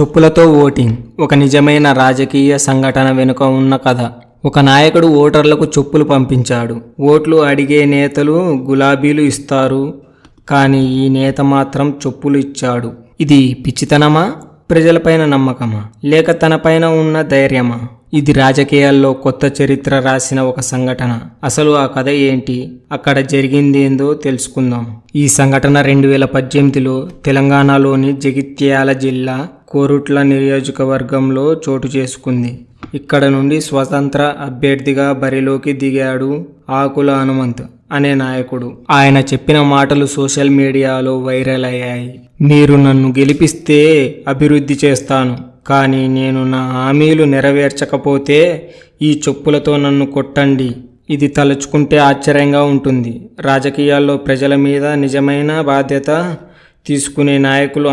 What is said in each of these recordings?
చెప్పులతో ఓటింగ్ ఒక నిజమైన రాజకీయ సంఘటన వెనుక ఉన్న కథ. ఒక నాయకుడు ఓటర్లకు చెప్పులు పంపించాడు. ఓట్లు అడిగే నేతలు గులాబీలు ఇస్తారు. కానీ ఈ నేత మాత్రం చెప్పులు ఇచ్చాడు. ఇది పిచ్చితనమా? ప్రజలపైన నమ్మకమా? లేక తనపైన ఉన్న ధైర్యమా? ఇది రాజకీయాల్లో కొత్త చరిత్ర రాసిన ఒక సంఘటన. అసలు ఆ కథ ఏంటి? అక్కడ జరిగిందేందో తెలుసుకుందాం. ఈ సంఘటన రెండు వేల పద్దెనిమిదిలో తెలంగాణలోని జగిత్యాల జిల్లా కోరుట్ల నియోజకవర్గంలో చోటు చేసుకుంది. ఇక్కడ నుండి స్వతంత్ర అభ్యర్థిగా బరిలోకి దిగాడు ఆకుల హనుమంత్ అనే నాయకుడు. ఆయన చెప్పిన మాటలు సోషల్ మీడియాలో వైరల్ అయ్యాయి. మీరు నన్ను గెలిపిస్తే అభివృద్ధి చేస్తాను. కానీ నేను నా హామీలు నెరవేర్చకపోతే ఈ చెప్పులతో నన్ను కొట్టండి. ఇది తలుచుకుంటే ఆశ్చర్యంగా ఉంటుంది. రాజకీయాల్లో ప్రజల మీద నిజమైన బాధ్యత తీసుకునే నాయకులు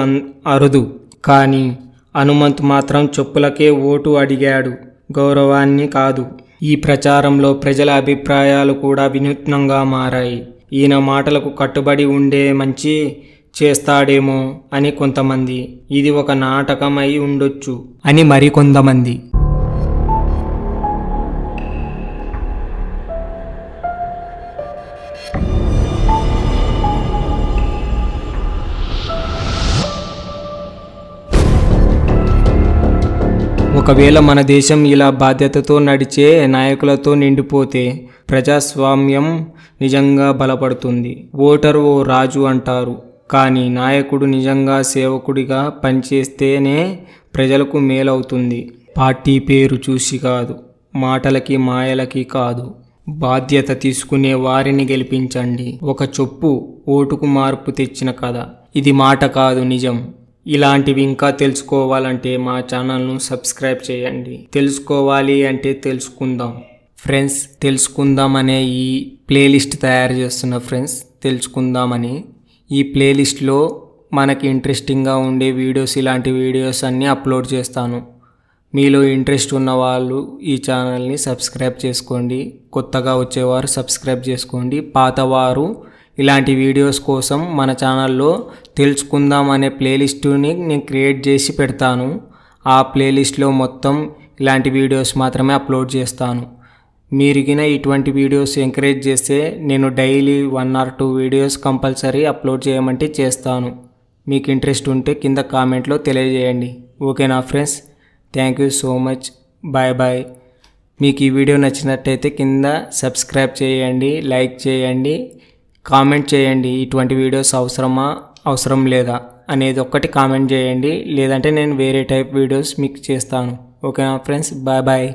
అరుదు. కానీ హనుమంత్ మాత్రం చెప్పులకే ఓటు అడిగాడు. గౌరవాన్ని కాదు. ఈ ప్రచారంలో ప్రజల అభిప్రాయాలు కూడా వినూత్నంగా మారాయి. ఈయన మాటలకు కట్టుబడి ఉండే మంచి చేస్తాడేమో అని కొంతమంది. ఇది ఒక నాటకమై ఉండొచ్చు అని మరికొంతమంది. ఒకవేళ మన దేశం ఇలా బాధ్యతతో నడిచే నాయకులతో నిండిపోతే ప్రజాస్వామ్యం నిజంగా బలపడుతుంది. ఓటరు ఓ రాజు అంటారు. కానీ నాయకుడు నిజంగా సేవకుడిగా పనిచేస్తేనే ప్రజలకు మేలవుతుంది. పార్టీ పేరు చూసి కాదు మాటలకి మాయలకి కాదు. బాధ్యత తీసుకునే వారిని గెలిపించండి. ఒక చొప్పు ఓటుకు మార్పు తెచ్చిన కథ. ఇది మాట కాదు నిజం. ఇలాంటివి ఇంకా తెలుసుకోవాలంటే మా ఛానల్ను సబ్స్క్రైబ్ చేయండి. తెలుసుకోవాలి అంటే తెలుసుకుందాం. ఫ్రెండ్స్ తెలుసుకుందాం అనే ఈ ప్లేలిస్ట్ తయారు చేస్తున్న ఫ్రెండ్స్ తెలుసుకుందామని. ఈ ప్లేలిస్ట్లో మనకి ఇంట్రెస్టింగ్గా ఉండే వీడియోస్ ఇలాంటి వీడియోస్ అన్నీ అప్లోడ్ చేస్తాను. మీలో ఇంట్రెస్ట్ ఉన్న వాళ్ళు ఈ ఛానల్ని సబ్స్క్రైబ్ చేసుకోండి. కొత్తగా వచ్చేవారు సబ్స్క్రైబ్ చేసుకోండి. పాతవారు ఇలాంటి వీడియోస్ కోసం మన ఛానల్లో తెలుసుకుందాం అనే ప్లేలిస్టుని నేను క్రియేట్ చేసి పెడతాను. ఆ ప్లేలిస్ట్లో మొత్తం ఇలాంటి వీడియోస్ మాత్రమే అప్లోడ్ చేస్తాను. మీరుగిన ఇటువంటి వీడియోస్ ఎంకరేజ్ చేస్తే నేను daily one or two videos compulsory upload చేయమంటే చేస్తాను. మీకు ఇంట్రెస్ట్ ఉంటే కింద కామెంట్లో తెలియజేయండి. ఓకేనా friends? Thank you so much. Bye bye. మీకు ఈ వీడియో నచ్చినట్టయితే కింద సబ్స్క్రైబ్ చేయండి లైక్ చేయండి. కామెంట్ చేయండి ఇటువంటి వీడియోస్ అవసరమా అవసరం లేదా అనేది ఒక్కటి కామెంట్ చేయండి. లేదంటే నేను వేరే టైప్ వీడియోస్ మీకు చేస్తాను. ఓకేనా ఫ్రెండ్స్? Bye bye.